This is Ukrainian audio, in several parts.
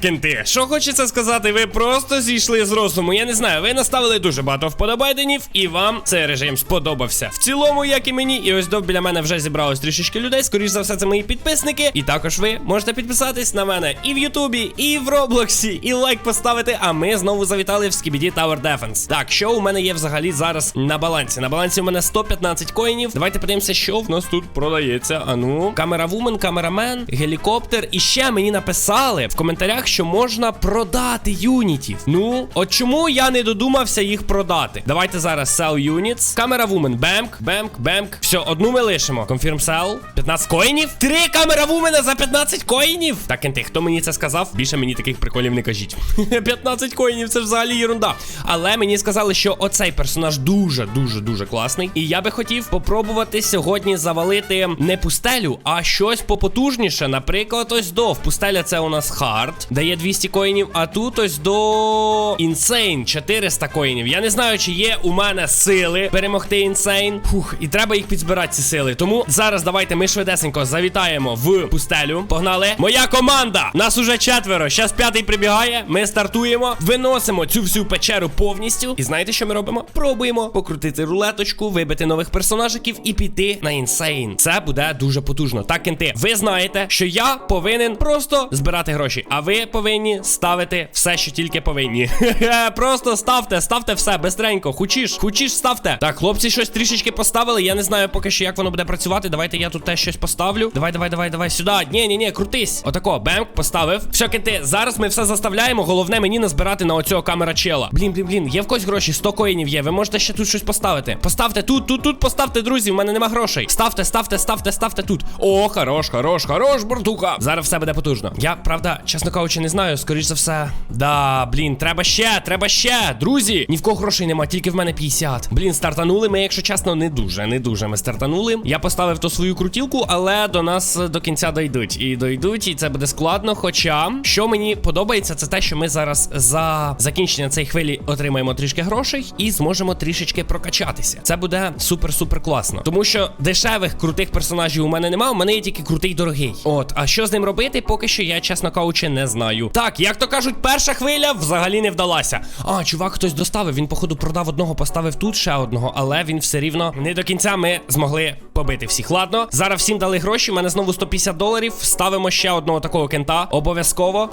кенти, що хочеться сказати, ви просто зійшли з розуму. Я не знаю, ви наставили дуже багато вподобайденів, і вам цей режим сподобався. В цілому, як і мені, і ось до біля мене вже зібралось трішечки людей. Скоріш за все, це мої підписники. І також ви можете підписатись на мене і в Ютубі, і в Роблоксі, і лайк поставити. А ми знову завітали в Skibidi Tower Defense. Так, що у мене є взагалі зараз на балансі? На балансі у мене 115 коїнів. Давайте подивимося, що в нас тут продається. Ану, камера вумен, камерамен, гелікоптер. І ще мені написали в коментарях, що можна продати юнітів. Ну, от чому я не додумався їх продати? Давайте зараз sell units. Камера вумен. Бемк, бемк, бемк. Все, одну ми лишимо. Confirm sell. 15 коїнів. Три камера вумена за 15 коїнів. Так, кенти, хто мені це сказав? Більше мені таких приколів не кажіть. 15 коїнів це взагалі єрунда. Але мені сказали, що оцей персонаж дуже, дуже, класний. І я би хотів попробувати сьогодні завалити не пустелю, а щось попотужніше. Наприклад, ось до. В пустеля це у нас хард, дає 200 коїнів, а тут ось до інсейн 400 коїнів. Я не знаю, чи є у мене сили перемогти інсейн. Фух, і треба їх підзбирати, ці сили. Тому зараз давайте ми швидесенько завітаємо в пустелю. Погнали. Моя команда! Нас уже четверо. Щас п'ятий прибігає. Ми стартуємо, виносимо цю всю печеру повністю. І знаєте, що ми робимо? Пробуємо покрутити рулеточку, вибити нових персонажиків і піти на інсейн. Це буде дуже потужно. Так, кенти, ви знаєте, що я повинен просто збирати гроші, а ви повинні ставити все, що тільки повинні. Просто ставте, ставте все бистренько. Хочеш, хочеш, ставте. Так, хлопці щось трішечки поставили. Я не знаю поки що, як воно буде працювати. Давайте я тут теж щось поставлю. Давай, давай, давай, давай сюди. Ні, ні, ні, крутись. Отако, бемк, поставив. Все, кенти, зараз ми все заставляємо. Головне мені назбирати на оцього камера чела. Блін, блін, блін, є в когось гроші, 100 коїнів є. Ви можете ще тут щось поставити. Поставте тут, тут, тут поставте, друзі. У мене нема грошей. Ставте, ставте, ставте, ставте тут. О, хорош, хорош, хорош, бортуха. Зараз все буде потужно. Я, правда, чесно кажучи, не знаю. Скоріш за все. Да, блін, треба ще, треба ще. Друзі, ні в кого грошей нема, тільки в мене 50. Блін, стартанули ми, якщо чесно, не дуже, не дуже ми стартанули. Я поставив то свою крутілку, але до нас е, до кінця дойдуть. І дойдуть, і це буде складно. Хоча, що мені подобається, це те, що ми зараз за закінчення цієї хвилі отримаємо трішки грошей і зможемо трішечки прокачатися. Це буде супер-супер класно. Тому що дешевих крутих персонажів у мене немає, у мене є тільки крутий дорогий. От, а що з ним робити, поки що я, чесно кажучи, не знаю. Так, як то кажуть, перша хвиля взагалі не вдалася. А, чувак, хтось доставив. Він, походу, продав одного, поставив тут ще одного, але він все рівно не до кінця ми змогли побити всіх. Ладно, зараз всім дали гроші. У мене знову 150 доларів. Ставимо ще одного такого кента. Обов'язково.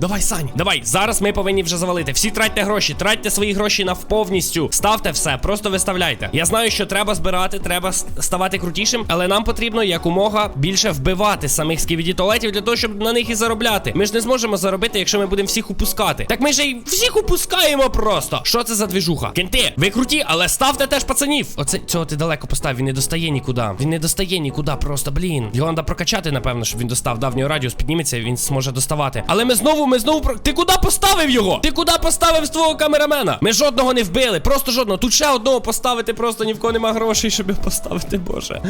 Давай, Сань, давай. Зараз ми повинні вже завалити. Всі тратьте гроші, тратьте свої гроші повністю. Ставте все, просто виставляйте. Я знаю, що треба збирати, треба ставати крутішим, але нам потрібно якомога більше вбивати самих сківіді для того, щоб на них і заробляти. Ми ж не зможемо заробити, якщо ми будемо всіх упускати. Так ми ж і всіх упускаємо просто. Що це за двіжуха? Кенти, ви круті, але ставте теж пацанів. Оце цього ти далеко постав. Він не достає нікуди. Він не достає нікуди. Просто блін. Його треба прокачати, напевно, щоб він достав. Да, в нього радіус підніметься, і він зможе доставати. Але ми знову, ми знову про. Ти куди поставив його? Ти куди поставив з твого камерамена? Ми жодного не вбили, просто жодного. Тут ще одного поставити, просто ні в кого нема грошей, щоб його поставити, боже.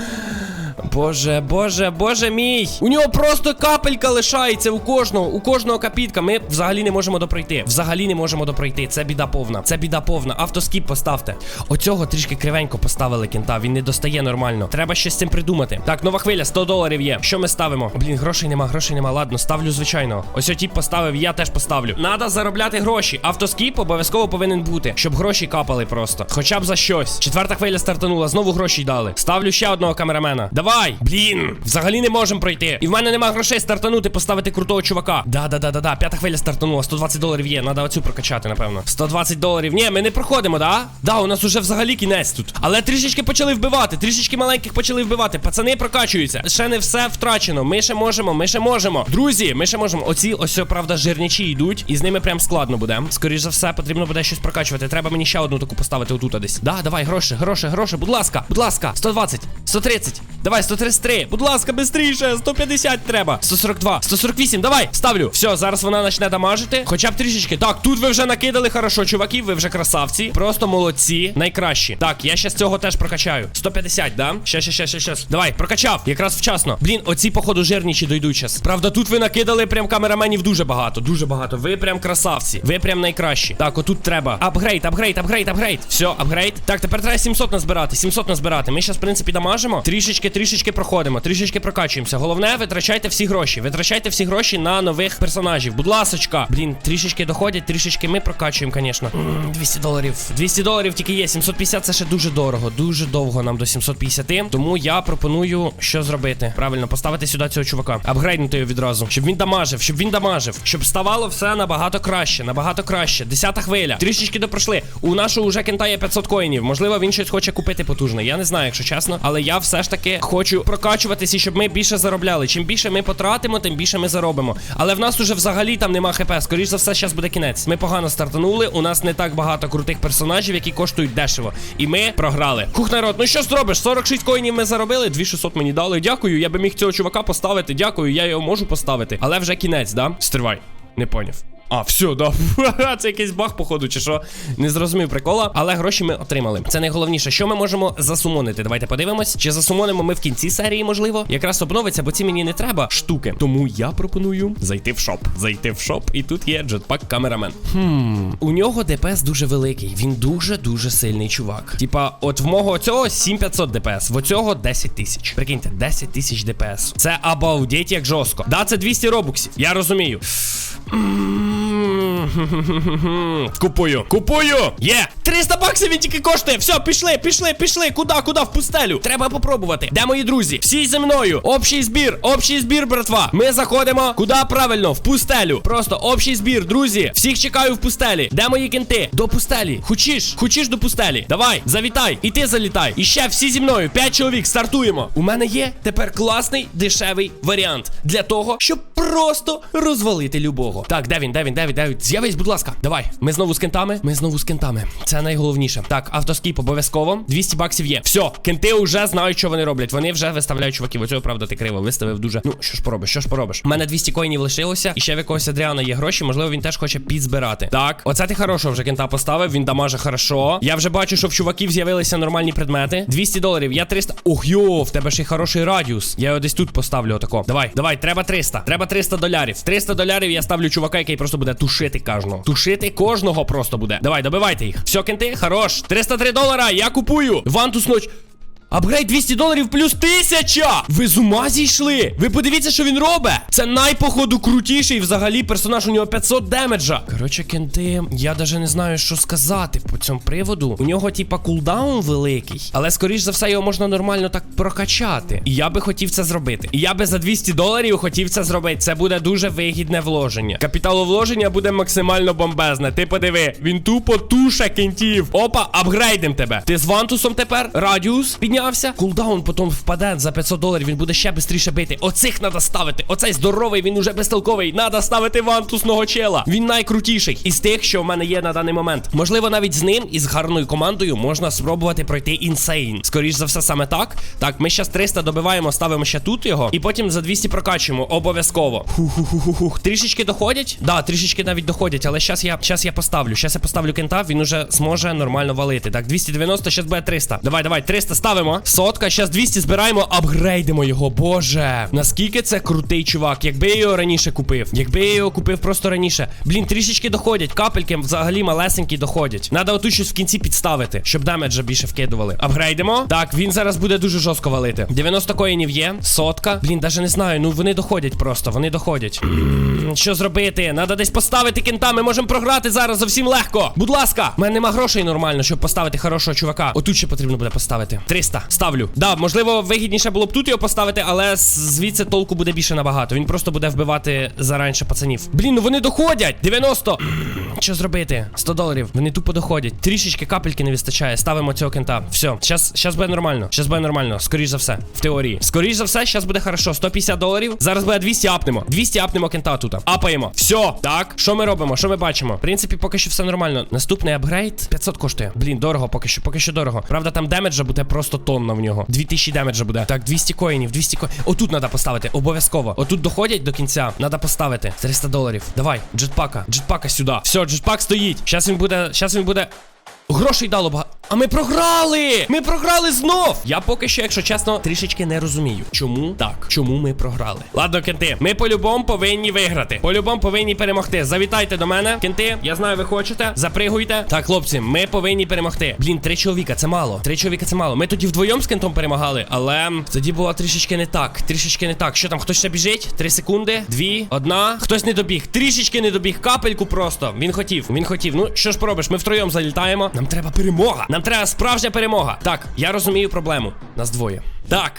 Боже, боже, боже мій. У нього просто капелька лишається у кожного, у кожного капітка. Ми взагалі не можемо допройти. Взагалі не можемо допройти. Це біда повна. Це біда повна. Автоскіп поставте. Оцього трішки кривенько поставили кінта. Він не достає нормально. Треба щось з цим придумати. Так, нова хвиля, 100 доларів є. Що ми ставимо? Блін, грошей нема, грошей нема. Ладно, ставлю звичайно. Ось отіп поставив, я теж поставлю. Надо заробляти гроші. Автоскіп обов'язково повинен бути, щоб гроші капали просто. Хоча б за щось. Четверта хвиля стартанула, знову гроші дали. Ставлю ще одного камерамена. Давай! Блін! Взагалі не можемо пройти. І в мене нема грошей стартанути, поставити крутого чувака. Да, да, да, да, да. П'ята хвиля стартанула. 120 доларів є. Надо оцю прокачати, напевно. 120 доларів. Ні, ми не проходимо, да? Да, у нас уже взагалі кінець тут. Але трішечки почали вбивати. Трішечки маленьких почали вбивати. Пацани прокачуються. Ще не все втрачено. Ми ще можемо, ми ще можемо. Друзі, ми ще можемо. Оці ось, правда, жирничі йдуть. І з ними прям складно буде. Скоріше за все, потрібно буде щось прокачувати. Треба мені ще одну таку поставити отут десь. Да, давай, гроші, гроші, гроші. Будь ласка, будь ласка. 120, 130. Давай, 133. Будь ласка, бистріше. 150 треба. 142, 148. Давай, ставлю. Все, зараз вона почне дамажити. Хоча б трішечки. Так, тут ви вже накидали хорошо, чуваки. Ви вже красавці. Просто молодці. Найкращі. Так, я ще з цього теж прокачаю. 150, да? Ще, ще, ще, ще, ще. Давай, прокачав. Якраз вчасно. Блін, оці, походу, жирніші дойдуть щас. Правда, тут ви накидали прям камераменів дуже багато. Дуже багато. Ви прям красавці. Ви прям найкращі. Так, отут треба. Апгрейд, апгрейд, апгрейд, апгрейд. Все, апгрейд. Так, тепер треба 700 назбирати. 700 назбирати. Ми зараз, в принципі, дамажимо. Трішечки трішечки, трішечки проходимо, трішечки прокачуємося. Головне, витрачайте всі гроші. Витрачайте всі гроші на нових персонажів. Будь ласочка. Блін, трішечки доходять, трішечки ми прокачуємо, звісно. 200 доларів. 200 доларів тільки є. 750 це ще дуже дорого. Дуже довго нам до 750. Тому я пропоную що зробити. Правильно, поставити сюди цього чувака. Апгрейднути його відразу. Щоб він дамажив, щоб він дамажив. Щоб ставало все набагато краще, набагато краще. Десята хвиля. Трішечки допройшли. У нашого уже кента є 500 коїнів. Можливо, він щось хоче купити потужне. Я не знаю, якщо чесно. Але я все ж таки хочу прокачуватися, і щоб ми більше заробляли. Чим більше ми потратимо, тим більше ми заробимо. Але в нас уже взагалі там нема хп. Скоріше за все, зараз буде кінець. Ми погано стартанули. У нас не так багато крутих персонажів, які коштують дешево. І ми програли. Хух, народ, ну що зробиш? 46 коїнів ми заробили, 2600 мені дали. Дякую. Я би міг цього чувака поставити. Дякую, я його можу поставити. Але вже кінець, да? Стривай. Не поняв. А, все, да. Це якийсь баг, походу, чи що. Не зрозумів прикола, але гроші ми отримали. Це найголовніше, що ми можемо засумонити. Давайте подивимось. Чи засумонимо ми в кінці серії, можливо. Якраз обновиться, бо ці мені не треба штуки. Тому я пропоную зайти в шоп. Зайти в шоп, і тут є джетпак камерамен. Хм, у нього ДПС дуже великий. Він дуже-дуже сильний чувак. Типа, от в мого цього 7500 ДПС, в оцього 10 тисяч. Прикиньте, 10 тисяч ДПС. Це обалдеть як жорстко. Да, це 200 робоксів. Я розумію. Купую, купую! Є! 300 баксів він тільки коштує. Все, пішли, пішли, пішли. Куди, куди? В пустелю. Треба попробувати. Де мої друзі? Всі зі мною. Общий збір, общий збір, братва. Ми заходимо. Куди правильно? В пустелю. Просто общий збір, друзі. Всіх чекаю в пустелі. Де мої кінти? До пустелі. Хочеш? Хочеш до пустелі? Давай, завітай. І ти залітай. І ще всі зі мною. П'ять чоловік, стартуємо. У мене є тепер класний дешевий варіант для того, щоб просто розвалити любого. Так, де він, де він, де він, де він? З'явись, будь ласка. Давай. Ми знову з кентами. Ми знову з кентами. Це найголовніше. Так, автоскіп обов'язково. 200 баксів є. Все, кенти вже знають, що вони роблять. Вони вже виставляють чуваків. Оцього, правда, ти криво виставив дуже. Ну, що ж поробиш, що ж поробиш? У мене 200 коїнів лишилося. І ще в якогось Адріана є гроші. Можливо, він теж хоче підзбирати. Так, оце ти хорошого вже кента поставив. Він дамаже хорошо. Я вже бачу, що в чуваків з'явилися нормальні предмети. 200 доларів. Я 300. Ох, йо, в тебе ще й хороший радіус. Я його десь тут поставлю отако. Давай, давай, треба 300. Треба 300 долярів. 300 долярів я ставлю чувака, який просто буде тушити кожного. Тушити кожного просто буде. Давай, добивайте їх. Все, кенти, хорош. 303 долара, я купую. Вантус ноч. Апгрейд 200 доларів плюс 1000! Ви з ума зійшли? Ви подивіться, що він робить. Це найпоходу крутіший взагалі персонаж. У нього 500 демеджа. Коротше, кенти, я даже не знаю, що сказати по цьому приводу. У нього, типа, кулдаун великий, але скоріш за все його можна нормально так прокачати. І я би хотів це зробити. І я би за 200 доларів хотів це зробити. Це буде дуже вигідне вложення. Капіталовложення буде максимально бомбезне. Ти подиви, він тупо туше кентів. Опа, апгрейдим тебе. Ти з вантусом тепер? Радіус піднявся. Кулдаун потім впаде за 500 доларів. Він буде ще швидше бити. Оцих треба ставити. Оцей здоровий, він уже безтолковий. Надо ставити вантусного чела. Він найкрутіший із тих, що в мене є на даний момент. Можливо, навіть з ним і з гарною командою можна спробувати пройти інсейн. Скоріш за все, саме так. Так, ми зараз 300 добиваємо, ставимо ще тут його. І потім за 200 прокачуємо. Обов'язково. Ху-ху-ху-ху-хух. Трішечки доходять? Да, трішечки навіть доходять, але зараз я, щас я поставлю. Щас я поставлю кента, він уже зможе нормально валити. Так, 290, зараз буде 300. Давай, давай, 300 ставимо. Сотка, зараз 200 збираємо, апгрейдимо його. Боже. Наскільки це крутий чувак. Якби я його раніше купив. Якби я його купив просто раніше. Блін, трішечки доходять. Капельки взагалі малесенькі доходять. Надо отут щось в кінці підставити, щоб демеджа більше вкидували. Апгрейдимо. Так, він зараз буде дуже жорстко валити. 90 коїнів є. Сотка. Блін, даже не знаю. Ну вони доходять просто. Вони доходять. Що зробити? Надо десь поставити кента. Ми можемо програти зараз зовсім легко. Будь ласка, у мене нема грошей нормально, щоб поставити хорошого чувака. Отут ще потрібно буде поставити. 300. Ставлю. Да, можливо, вигідніше було б тут його поставити, але звідси толку буде більше набагато. Він просто буде вбивати заранше пацанів. Блін, ну вони доходять. 90. Що зробити? 100 доларів. Вони тупо доходять. Трішечки капельки не вистачає. Ставимо цього кента. Все, щас, щас буде нормально. Щас буде нормально. Скоріш за все. В теорії. Скоріш за все, щас буде хорошо. 150 доларів. Зараз буде 200 апнемо. 200 апнемо кента тут. Апаємо. Все. Так. Що ми робимо? Що ми бачимо? В принципі, поки що все нормально. Наступний апгрейд 500 коштує. Блін, дорого, поки що, поки що дорого. Правда, там демеджа буде просто тонна в нього. 2000 демеджа буде. Так, 200 коїнів, 200 коїнів. Отут треба поставити. Обов'язково. Отут доходять до кінця. Треба поставити. 300 доларів. Давай, джетпака. Джетпака сюди. Все, джетпак стоїть. Щас він буде. Щас він буде. Грошей дало багато. А ми програли! Ми програли знов! Я поки що, якщо чесно, трішечки не розумію. Чому так? Чому ми програли? Ладно, кенти, ми по-любому повинні виграти. По-любому повинні перемогти. Завітайте до мене, кенти. Я знаю, ви хочете. Запригуйте. Так, хлопці, ми повинні перемогти. Блін, три чоловіка, це мало. Три чоловіка це мало. Ми тоді вдвоєм з кентом перемагали, але тоді було трішечки не так. Трішечки не так. Що там, хтось ще біжить? Три секунди, дві, одна. Хтось не добіг. Трішечки не добіг. Капельку просто. Він хотів. Він хотів. Ну що ж поробиш? Ми втроєм залітаємо. Нам треба перемога. Нам треба справжня перемога. Так, я розумію проблему. Нас двоє. Так.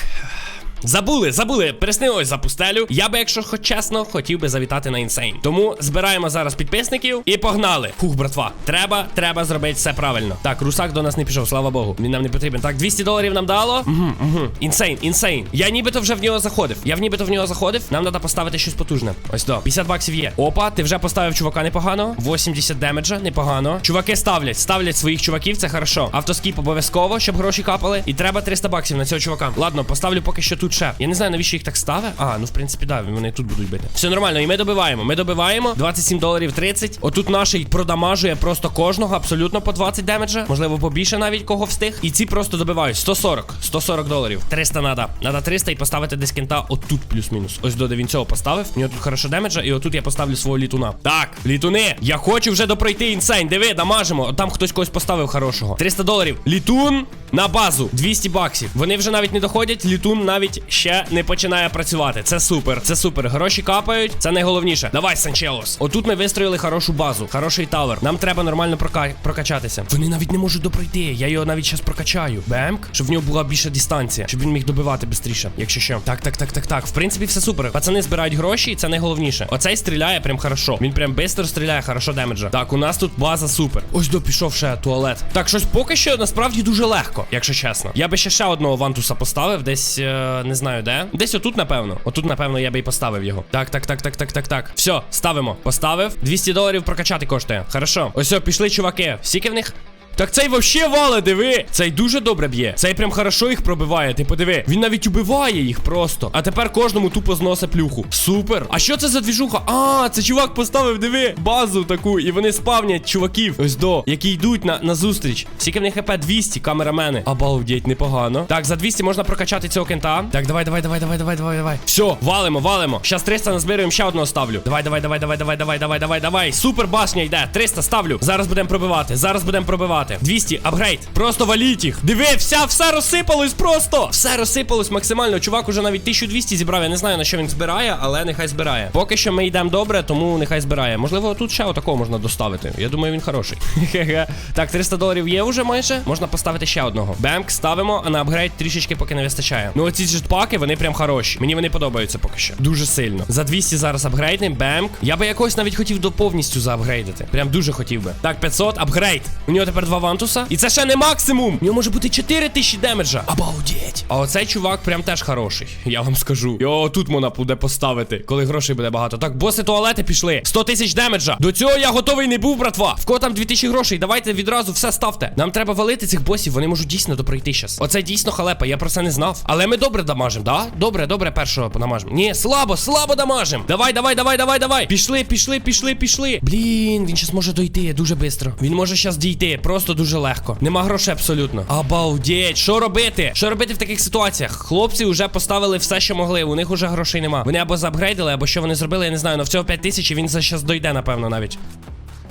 Забули, забули, переснилось за пустелю. Я би, якщо хоч чесно, хотів би завітати на інсейн. Тому збираємо зараз підписників і погнали. Фух, братва, треба, треба зробити все правильно. Так, русак до нас не пішов, слава Богу. Він нам не потрібен. Так, 200 доларів нам дало. Угу, угу. Інсейн, інсейн. Я нібито вже в нього заходив. Я в нібито в нього заходив. Нам треба поставити щось потужне. Ось до. 50 баксів є. Опа, ти вже поставив чувака непогано. 80 демеджа, непогано. Чуваки ставлять, ставлять своїх чуваків, це хорошо. Автоскіп обов'язково, щоб гроші капали. І треба 300 баксів на цього чувака. Ладно, поставлю поки що тут ще. Я не знаю, навіщо їх так ставить. А, ну в принципі, да, вони тут будуть бити. Все нормально, і ми добиваємо. Ми добиваємо. 27 доларів 30. Отут наш продамажує просто кожного, абсолютно по 20 демеджа. Можливо, побільше навіть кого встиг. І ці просто добивають 140. 140 доларів. 300 надо. Надо 300 і поставити десь кента отут плюс-мінус. Ось до він цього поставив. У нього тут хорошо демеджа, і отут я поставлю свого літуна. Так, літуни, я хочу вже допройти інсейн. Диви, дамажимо. Там хтось когось поставив хорошого. 300 доларів. Літун на базу. 200 баксів. Вони вже навіть не доходять. Літун навіть ще не починає працювати. Це супер. Це супер. Гроші капають. Це найголовніше. Давай, Санчелос. Отут ми вистроїли хорошу базу, хороший тавер. Нам треба нормально прока... прокачатися. Вони навіть не можуть допройти. Я його навіть зараз прокачаю. Бемк, щоб в нього була більша дистанція, щоб він міг добивати швидше. Якщо що. Так, так, так, так, так. В принципі, все супер. Пацани збирають гроші, і це найголовніше. Оцей стріляє прям хорошо. Він прям швидко стріляє, хорошо демеджа. Так, у нас тут база супер. Ось до пішов ще туалет. Так, щось поки що насправді дуже легко, якщо чесно. Я би ще ще одного вантуса поставив, десь е, не знаю де. Десь отут, напевно. Отут, напевно, я би і поставив його. Так, так, так, так, так, так, так. Все, ставимо. Поставив. 200 доларів прокачати коштує. Хорошо. Ось, пішли, чуваки. Скільки в них? Так цей вообще вале, диви. Цей дуже добре б'є. Цей прям хорошо їх пробиває. Ти подиви. Він навіть убиває їх просто. А тепер кожному тупо зносить плюху. Супер. А що це за двіжуха? А, це чувак поставив, диви, базу таку. І вони спавнять чуваків. Ось до, які йдуть на, на зустріч. Скільки в них хп 200, камерамени. Обалдеть, непогано. Так, за 200 можна прокачати цього кента. Так, давай, давай, давай, давай, давай, давай, давай. Все, валимо, валимо. Щас 300 назбираємо, ще одного ставлю. Давай, давай, давай, давай, давай, давай, давай, давай, давай. Супер башня йде. 300 ставлю. Зараз будемо пробивати. Зараз будемо пробивати. 200, апгрейд. Просто валіть їх. Диви, вся, все розсипалось просто. Все розсипалось максимально. Чувак уже навіть 1200 зібрав. Я не знаю на що він збирає, але нехай збирає. Поки що ми йдемо добре, тому нехай збирає. Можливо, тут ще отакого можна доставити. Я думаю, він хороший. Хе-хе. так, 300 доларів є вже майже. Можна поставити ще одного. Бемк, ставимо, а на апгрейд трішечки поки не вистачає. Ну, оці джетпаки, вони прям хороші. Мені вони подобаються поки що. Дуже сильно. За 200 зараз апгрейдним. Бемк. Я би якось навіть хотів до повністю заапгрейдити. Прям дуже хотів би. Так, 500, апгрейд. У нього тепер два вантуса. І це ще не максимум. У нього може бути 4000 демеджа. Обалдеть. А оцей чувак прям теж хороший. Я вам скажу. Його тут можна буде поставити, коли грошей буде багато. Так, боси туалети пішли. 100 тисяч демеджа. До цього я готовий не був, братва. В кого там 2000 грошей? Давайте відразу все ставте. Нам треба валити цих босів. Вони можуть дійсно допройти щас. Оце дійсно халепа. Я про це не знав. Але ми добре дамажим, да? Добре, добре, першого понамажем. Ні, слабо, слабо дамажим. Давай, давай, давай, давай, давай. Пішли, пішли, пішли, пішли. Блін, він щас може дойти дуже швидко. Він може щас дійти. Просто дуже легко. Нема грошей абсолютно. Обалдеть. Що робити? Що робити в таких ситуаціях? Хлопці вже поставили все, що могли. У них уже грошей нема. Вони або заапгрейдили, або що вони зробили, я не знаю. Но в цього 5 тисяч він за щас дойде, напевно, навіть.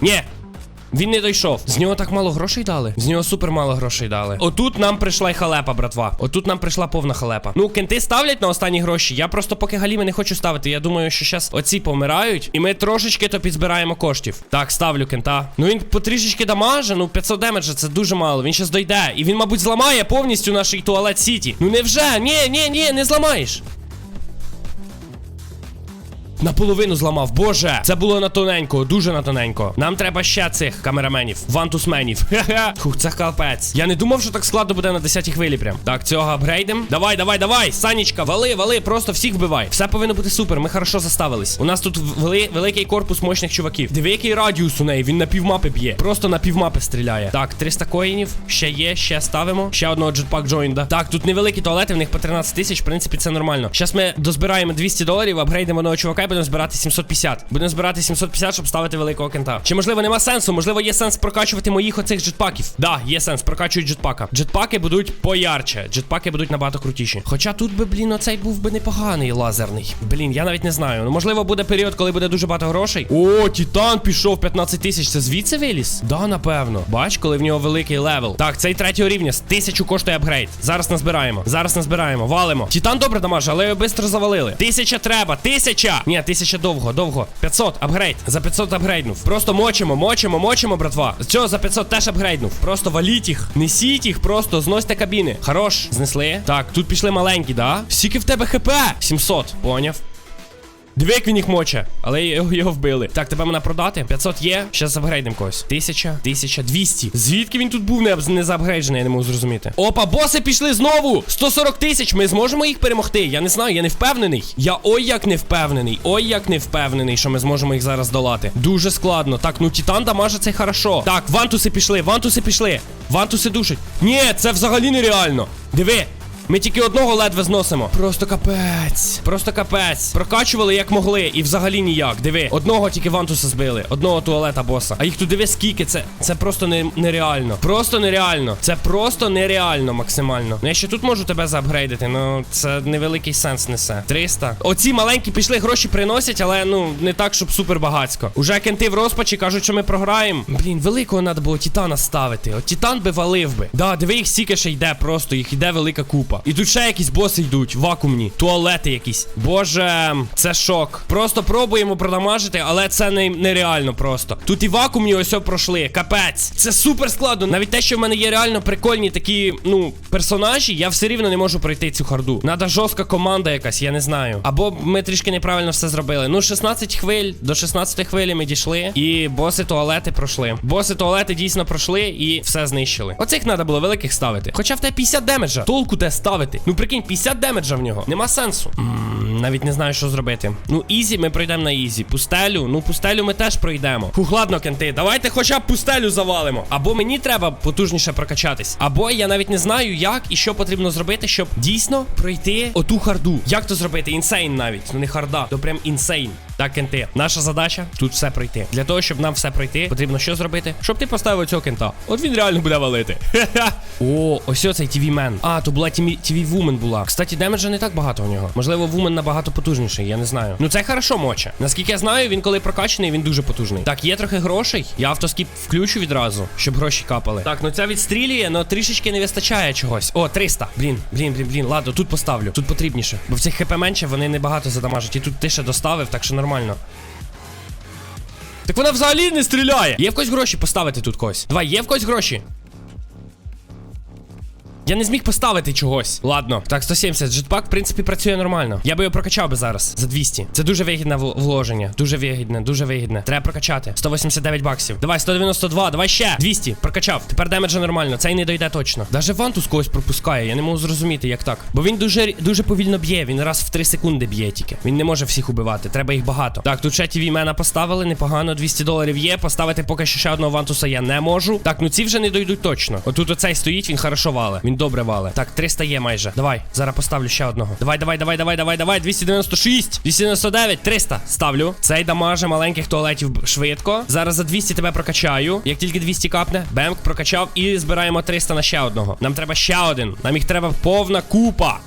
Ні. Він не дійшов. З нього так мало грошей дали. З нього супер мало грошей дали. Отут нам прийшла й халепа, братва. Отут нам прийшла повна халепа. Ну, кенти ставлять на останні гроші. Я просто поки галіми не хочу ставити. Я думаю, що зараз оці помирають, і ми трошечки то підзбираємо коштів. Так, ставлю кента. Ну він потрішечки дамаже, ну 500 демеджа це дуже мало. Він щас дойде. І він, мабуть, зламає повністю наш туалет Сіті. Ну невже? Ні, ні, ні, не зламаєш. Наполовину зламав, боже, це було на тоненько, дуже на тоненько. Нам треба ще цих камераменів, вантусменів. Ха-ха. Фух, це капець. Я не думав, що так складно буде на 10 хвилі прям. Так, цього апгрейдем. Давай, давай, давай. Санічка, вали, вали, просто всіх вбивай. Все повинно бути супер. Ми хорошо заставились. У нас тут вели, великий корпус мощних чуваків. Диви, який радіус у неї. Він на півмапи б'є. Просто на півмапи стріляє. Так, 300 коїнів. Ще є, ще ставимо. Ще одного джетпак джойнда. Так, тут невеликі туалети, в них по 13 тисяч. В принципі, це нормально. Зараз ми дозбираємо 200 доларів, апгрейдимо одного чувака будемо збирати 750. Будемо збирати 750, щоб ставити великого кента. Чи можливо нема сенсу? Можливо, є сенс прокачувати моїх оцих джетпаків. Да, є сенс, прокачують джетпака. Джетпаки будуть поярче. Джетпаки будуть набагато крутіші. Хоча тут би, блін, оцей був би непоганий лазерний. Блін, я навіть не знаю. Ну можливо, буде період, коли буде дуже багато грошей. О, Титан пішов 15 тисяч. Це звідси виліз? Да, напевно. Бач, коли в нього великий левел. Так, цей третього рівня з тисячу коштує апгрейд. Зараз назбираємо. Зараз назбираємо. Валимо. Титан добре дамаже, але його швидко завалили. Тисяча треба. Тисяча! Ні, тисяча довго, довго. 500 апгрейд. За 500 апгрейднув. Просто мочимо, мочимо, мочимо, братва. Цього за 500 теж апгрейднув. Просто валіть їх. Несіть їх, просто зносьте кабіни. Хорош, знесли. Так, тут пішли маленькі, да? Скільки в тебе хп? 700. Поняв. Диви, як він їх моче, але його, його вбили. Так, тебе мене продати. 500 є. Щас апгрейдим когось. 1000, 1200. Звідки він тут був не, не заапгрейджений, я не можу зрозуміти. Опа, боси пішли знову! 140 тисяч. Ми зможемо їх перемогти. Я не знаю, я не впевнений. Я ой як не впевнений. Ой, як не впевнений, що ми зможемо їх зараз долати. Дуже складно. Так, ну Титан дамаже це хорошо. Так, вантуси пішли, вантуси пішли. Вантуси душать. Ні, це взагалі нереально. Диви. Ми тільки одного ледве зносимо. Просто капець. Просто капець. Прокачували як могли, і взагалі ніяк. Диви, одного тільки вантуса збили, одного туалета боса. А їх тут диви скільки. Це це просто не, нереально. Просто нереально. Це просто нереально максимально. Ну я ще тут можу тебе заапгрейдити, ну це невеликий сенс несе. 300. Оці маленькі пішли, гроші приносять, але ну не так, щоб супер багацько. Уже кенти в розпачі кажуть, що ми програємо. Блін, великого треба було Титана ставити. От Титан би валив би. Да, диви, їх стільки ще йде просто, їх йде велика купа. І тут ще якісь боси йдуть, вакуумні, туалети якісь. Боже, це шок. Просто пробуємо продамажити, але це не, нереально просто. Тут і вакуумні ось пройшли. Капець. Це супер складно. Навіть те, що в мене є реально прикольні такі, ну, персонажі, я все рівно не можу пройти цю харду. Надо жорстка команда якась, я не знаю. Або ми трішки неправильно все зробили. Ну, 16 хвиль, до 16 хвилі ми дійшли. І боси туалети пройшли. Боси туалети дійсно пройшли і все знищили. Оцих треба було великих ставити. Хоча в тебе 50 демеджа. Толку те ставити. Ну прикинь, 50 демеджа в нього. Нема сенсу. М, навіть не знаю, що зробити. Ну, ізі, ми пройдемо на ізі. Пустелю, ну пустелю ми теж пройдемо. Фух, ладно, кенти, давайте хоча б пустелю завалимо. Або мені треба потужніше прокачатись. Або я навіть не знаю, як і що потрібно зробити, щоб дійсно пройти оту харду. Як то зробити? Інсейн навіть. Ну не харда, то прям інсейн. Так, кенти, наша задача тут все пройти. Для того, щоб нам все пройти, потрібно що зробити? Щоб ти поставив цього кента. От він реально буде валити. О, ось оцей TV мен. А, то була TV Вумен була. Кстати, демеджа не так багато у нього. Можливо, Вумен набагато потужніший, я не знаю. Ну це хорошо моче. Наскільки я знаю, він коли прокачаний, він дуже потужний. Так, є трохи грошей. Я автоскіп включу відразу, щоб гроші капали. Так, ну ця відстрілює, але трішечки не вистачає чогось. О, 300. Блін, блін, блін, блін. Ладно, тут поставлю. Тут потрібніше. Бо в цих хп менше, вони небагато задамажать. І тут ти ще доставив, так що нормально. Так вона взагалі не стріляє. Є в когось гроші поставити тут когось. Давай, є в когось гроші. Я не зміг поставити чогось. Ладно, так, 170. Джетпак, в принципі, працює нормально. Я би його прокачав би зараз за 200. Це дуже вигідне вл- вложення. Дуже вигідне, дуже вигідне. Треба прокачати. 189 баксів. Давай, 192, давай ще. 200. Прокачав. Тепер демеджа нормально. Цей не дойде точно. Даже Вантус когось пропускає. Я не можу зрозуміти, як так. Бо він дуже дуже повільно б'є. Він раз в 3 секунди б'є тільки. Він не може всіх убивати. Треба їх багато. Так, тут ще TV мена поставили. Непогано. 200 доларів є. Поставити поки що ще одного Вантуса я не можу. Так, ну ці вже не дойдуть точно. Отут оцей стоїть, він хорошо вале. Він добре вали. Так, 300 є майже. Давай, зараз поставлю ще одного. Давай, давай, давай, давай, давай, давай. 296, 299, 300. Ставлю. Цей дамаже маленьких туалетів швидко. Зараз за 200 тебе прокачаю. Як тільки 200 капне, бемк прокачав і збираємо 300 на ще одного. Нам треба ще один. Нам їх треба повна купа.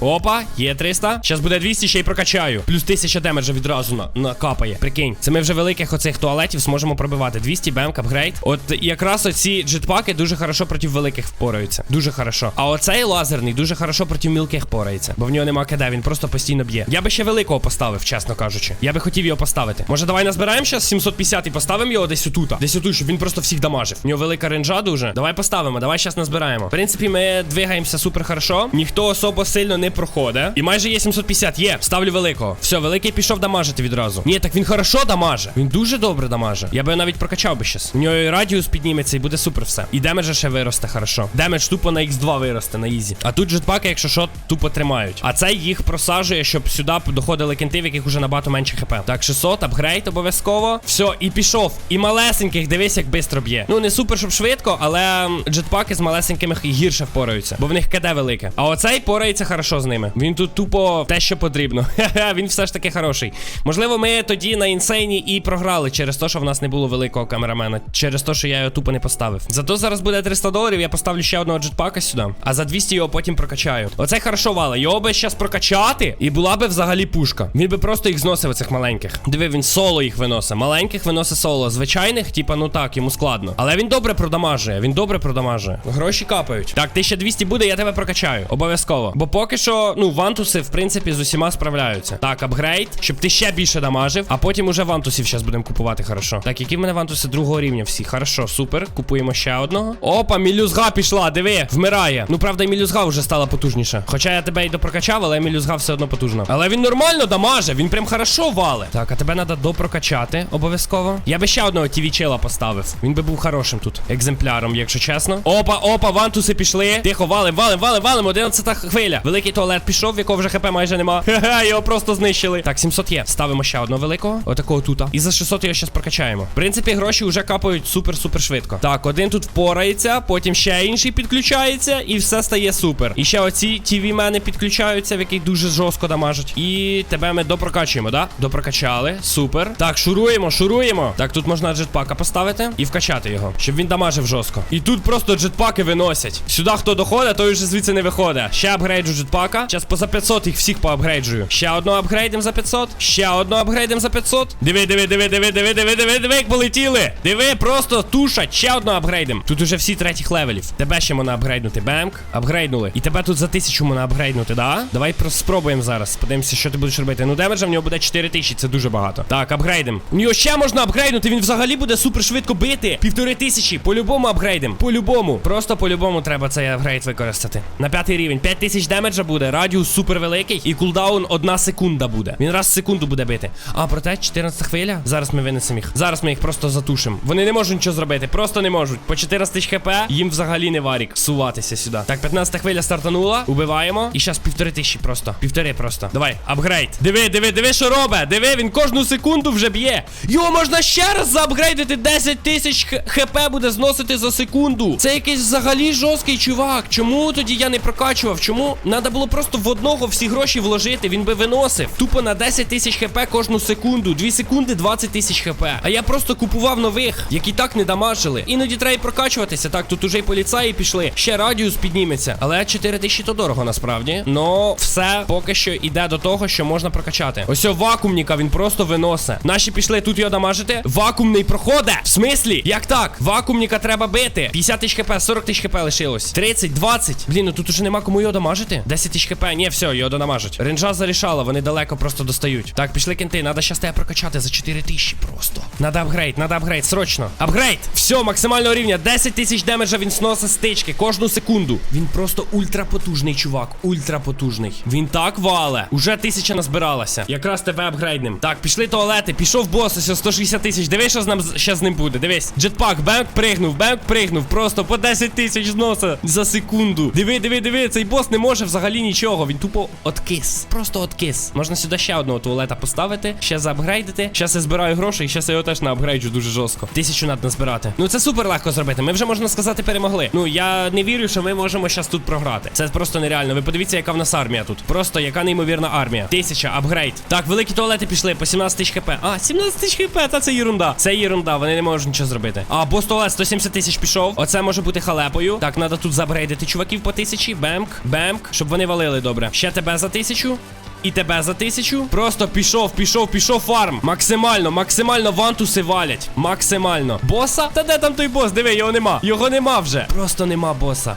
Опа, є 300. Зараз буде 200, ще й прокачаю. Плюс 1000 демеджа відразу на, накапає. Прикинь, це ми вже великих оцих туалетів зможемо пробивати. 200 бемк, апгрейд. От якраз оці джетпаки дуже хорошо проти великих впораються. Дуже хорошо. А оцей лазерний дуже хорошо проти мілких порається. Бо в нього нема КД, він просто постійно б'є. Я би ще великого поставив, чесно кажучи. Я би хотів його поставити. Може, давай назбираємо зараз 750 і поставимо його десь отут. Десь отут, щоб він просто всіх дамажив. В нього велика ренджа дуже. Давай поставимо, давай зараз назбираємо. В принципі, ми двигаємося супер хорошо. Ніхто особо сильно не проходить. І майже є 750. Є. Ставлю великого. Все, великий пішов дамажити відразу. Ні, так він хорошо дамаже. Він дуже добре дамаже. Я би навіть прокачав би щас. У нього і радіус підніметься і буде супер все. І демеджа ще виросте хорошо. Демедж тупо на X2 виросте на ізі. А тут джетпаки, якщо що, тупо тримають. А цей їх просажує, щоб сюди доходили кенти, в яких уже набагато менше хп. Так, 600, апгрейд обов'язково. Все, і пішов. І малесеньких, дивись, як бистро б'є. Ну, не супер, щоб швидко, але джетпаки з малесенькими гірше впораються, бо в них КД велике. А оцей порається хорошо. З ними. Він тут тупо те, що потрібно. Він все ж таки хороший. Можливо, ми тоді на інсейні і програли через те, що в нас не було великого камерамена. Через те, що я його тупо не поставив. Зато зараз буде 300 доларів, я поставлю ще одного джетпака сюди. А за 200 його потім прокачаю. Оце хорошо вали. Його би зараз прокачати, і була би взагалі пушка. Він би просто їх зносив цих маленьких. Диви, він соло їх виносить. Маленьких виносить соло. Звичайних, типа, ну так, йому складно. Але він добре продамажує. Він добре продамажує. Гроші капають. Так, 1200 буде, я тебе прокачаю. Обов'язково. Бо поки що, ну, вантуси, в принципі, з усіма справляються. Так, апгрейд, щоб ти ще більше дамажив, а потім уже вантусів зараз будемо купувати. Хорошо. Так, які в мене вантуси другого рівня всі? Хорошо, супер. Купуємо ще одного. Опа, мілюзга пішла, диви, вмирає. Ну, правда, мілюзга вже стала потужніша. Хоча я тебе й допрокачав, але мілюзга все одно потужна. Але він нормально дамаже, він прям хорошо вали. Так, а тебе треба допрокачати обов'язково. Я би ще одного тіві чела поставив. Він би був хорошим тут. Екземпляром, якщо чесно. Опа, опа, вантуси пішли. Тихо, валим, валим, валим, валим. 11 хвиля. Великий туалет пішов, в якого вже хп майже нема. Хе-хе, його просто знищили. Так, 700 є. Ставимо ще одного великого. Отакого тута. І за 600 його зараз прокачаємо. В принципі, гроші вже капають супер-супер швидко. Так, один тут впорається, потім ще інший підключається, і все стає супер. І ще оці тіві мене підключаються, в яких дуже жорстко дамажать. І тебе ми допрокачуємо, да? Допрокачали. Супер. Так, шуруємо, шуруємо. Так, тут можна джетпака поставити і вкачати його, щоб він дамажив жорстко. І тут просто джетпаки виносять. Сюди хто доходить, той вже звідси не виходить. Ще апгрейджу джетпака. Зараз по за 500 їх всіх поапгрейджую. Ще одного апгрейдим за 500. Ще одного апгрейдим за 500. Диви, диви, диви, диви, диви, диви, диви, диви, як полетіли. Диви, просто тушать. Ще одного апгрейдим. Тут уже всі третіх левелів. Тебе ще можна апгрейднути. Бемк. Апгрейднули. І тебе тут за тисячу можна апгрейднути, да? Давай просто спробуємо зараз. Подивимося, що ти будеш робити. Ну, демеджа в нього буде 4 тисячі, це дуже багато. Так, апгрейдим. У нього ще можна апгрейднути, він взагалі буде супер швидко бити. Півтори тисячі. По-любому апгрейдим. По-любому. Просто по-любому треба цей апгрейд використати. На п'ятий рівень. 5 тисяч демеджа буде. Радіус супер великий. І кулдаун одна секунда буде. Він раз в секунду буде бити. А, проте 14 хвиля. Зараз ми винесемо їх. Зараз ми їх просто затушимо. Вони не можуть нічого зробити. Просто не можуть. По 14 тисяч хп їм взагалі не варік суватися сюди. Так, 15 хвиля стартанула. Убиваємо. І зараз півтори тисячі просто. Півтори просто. Давай, апгрейд. Диви, диви, диви, що робить. Диви, він кожну секунду вже б'є. Його можна ще раз заапгрейдити. 10 тисяч хп буде зносити за секунду. Це якийсь взагалі жорсткий чувак. Чому тоді я не прокачував? Чому? Надо було просто в одного всі гроші вложити. Він би виносив. Тупо на 10 тисяч хп кожну секунду. 2 секунди 20 тисяч хп. А я просто купував нових, які так не дамажили. Іноді треба й прокачуватися. Так, тут уже й поліцаї пішли. Ще радіус підніметься. Але 4 тисячі то дорого насправді. Но все поки що йде до того, що можна прокачати. Ось вакуумніка він просто виносить. Наші пішли тут його дамажити. Вакуумний проходить. В смислі? Як так? Вакуумніка треба бити. 50 тисяч хп, 40 тисяч хп лишилось. 30, 20. Блін, ну тут уже нема кому його дамажити. 10 тисяч хп. Ні, все, його донамажуть. Ренджа зарішала, вони далеко просто достають. Так, пішли кенти. Надо щас тебе прокачати за 4 тисячі просто. Надо апгрейд, надо апгрейд, срочно. Апгрейд! Все, максимального рівня. 10 тисяч демеджа він сносить стички кожну секунду. Він просто ультрапотужний чувак. Ультрапотужний. Він так вале. Уже тисяча назбиралася. Якраз тебе апгрейднем. Так, пішли туалети. Пішов бос, ось 160 тисяч. Дивись, що з нам ще з ним буде. Дивись. Джетпак, бенк пригнув, бенк пригнув. Просто по 10 тисяч зноса за секунду. Диви, диви, диви. Цей бос не може взагалі нічого. Він тупо откис. Просто откис. Можна сюди ще одного туалета поставити, ще заапгрейдити. Щас я збираю гроші, і щас я його теж наапгрейджу дуже жорстко. Тисячу надо назбирати. Ну це супер легко зробити. Ми вже можна сказати перемогли. Ну я не вірю, що ми можемо щас тут програти. Це просто нереально. Ви подивіться, яка в нас армія тут. Просто яка неймовірна армія. Тисяча, апгрейд. Так, великі туалети пішли по 17 тисяч хп. А, 17 тисяч хп, та це єрунда. Це єрунда, вони не можуть нічого зробити. А, бос туалет 170 тисяч пішов. Оце може бути халепою. Так, треба тут заапгрейдити чуваків по тисячі. Бемк, бемк, щоб вони валили добре. Ще тебе за тисячу. І тебе за тисячу. Просто пішов, пішов, пішов фарм. Максимально, максимально вантуси валять. Максимально. Боса? Та де там той бос? Диви, його нема. Його нема вже. Просто нема боса.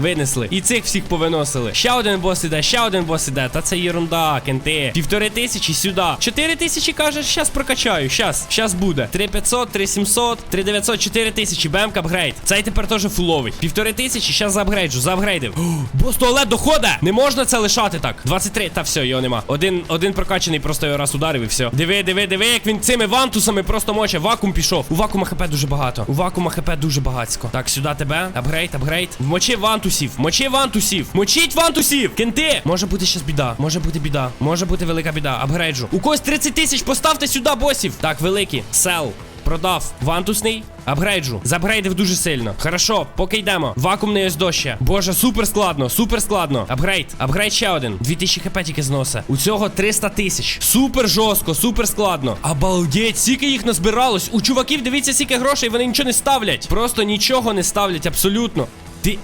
Винесли. І цих всіх повиносили. Ще один бос іде, ще один бос іде. Та це єрунда, кенти. Півтори тисячі сюди. Чотири тисячі кажеш, щас прокачаю. Щас, щас буде. 3500, 3700, 3900, 4 тисячі. БМК апгрейд. Цей тепер теж фуловий. Півтори тисячі, щас заапгрейджу, заапгрейдив. Бос туалет доходить. Не можна це лишати так. 23, та все, його нема. Один, один прокачаний, просто його раз ударив і все. Диви, диви, диви, як він цими вантусами просто моче. Вакуум пішов. У вакуума хп дуже багато. У вакуума хп дуже багатсько. Так, сюди тебе. Апгрейд, апгрейд. Вмочи вантусів. Мочи вантусів. Мочіть вантусів. Кенти. Може бути щас біда. Може бути біда. Може бути велика біда. Апгрейджу. У когось 30 тисяч. Поставте сюди босів. Так, великі. Сел. Продав. Вантусний. Апгрейджу. Запгрейдив дуже сильно. Хорошо, поки йдемо. Вакуумний ось доща. Боже, супер складно, супер складно. Апгрейд. Апгрейд ще один. 2000 хп тільки зноса. У цього 300 тисяч. Супер жорстко, супер складно. Обалдеть, скільки їх назбиралось. У чуваків дивіться, скільки грошей, вони нічого не ставлять. Просто нічого не ставлять, абсолютно. Ти.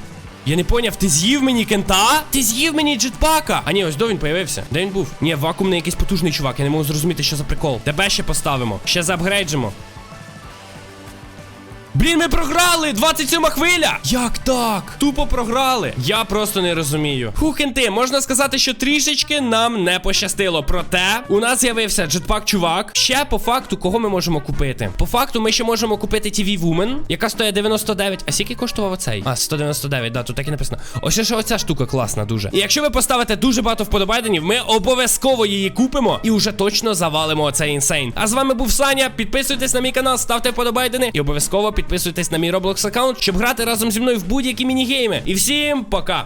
Я не поняв, ти з'їв мені кента? Ти з'їв мені джетпака? А ні, ось до він появився. Де він був? Ні, вакуумний якийсь потужний чувак. Я не можу зрозуміти, що за прикол. Тебе ще поставимо. Ще заапгрейджимо. Блін, ми програли! 27 хвиля! Як так? Тупо програли. Я просто не розумію. Хухенти, можна сказати, що трішечки нам не пощастило. Проте у нас з'явився джетпак чувак. Ще по факту, кого ми можемо купити? По факту, ми ще можемо купити TV Woman, яка стоїть 99. А скільки коштував оцей? А, 199, да, тут так і написано. Ось ще оця штука класна дуже. І якщо ви поставите дуже багато вподобайденів, ми обов'язково її купимо і уже точно завалимо оцей інсейн. А з вами був Саня. Підписуйтесь на мій канал, ставте вподобайдени і обов'язково підписуйтесь на мій Roblox аккаунт, щоб грати разом зі мною в будь-які мінігейми. І всім пока!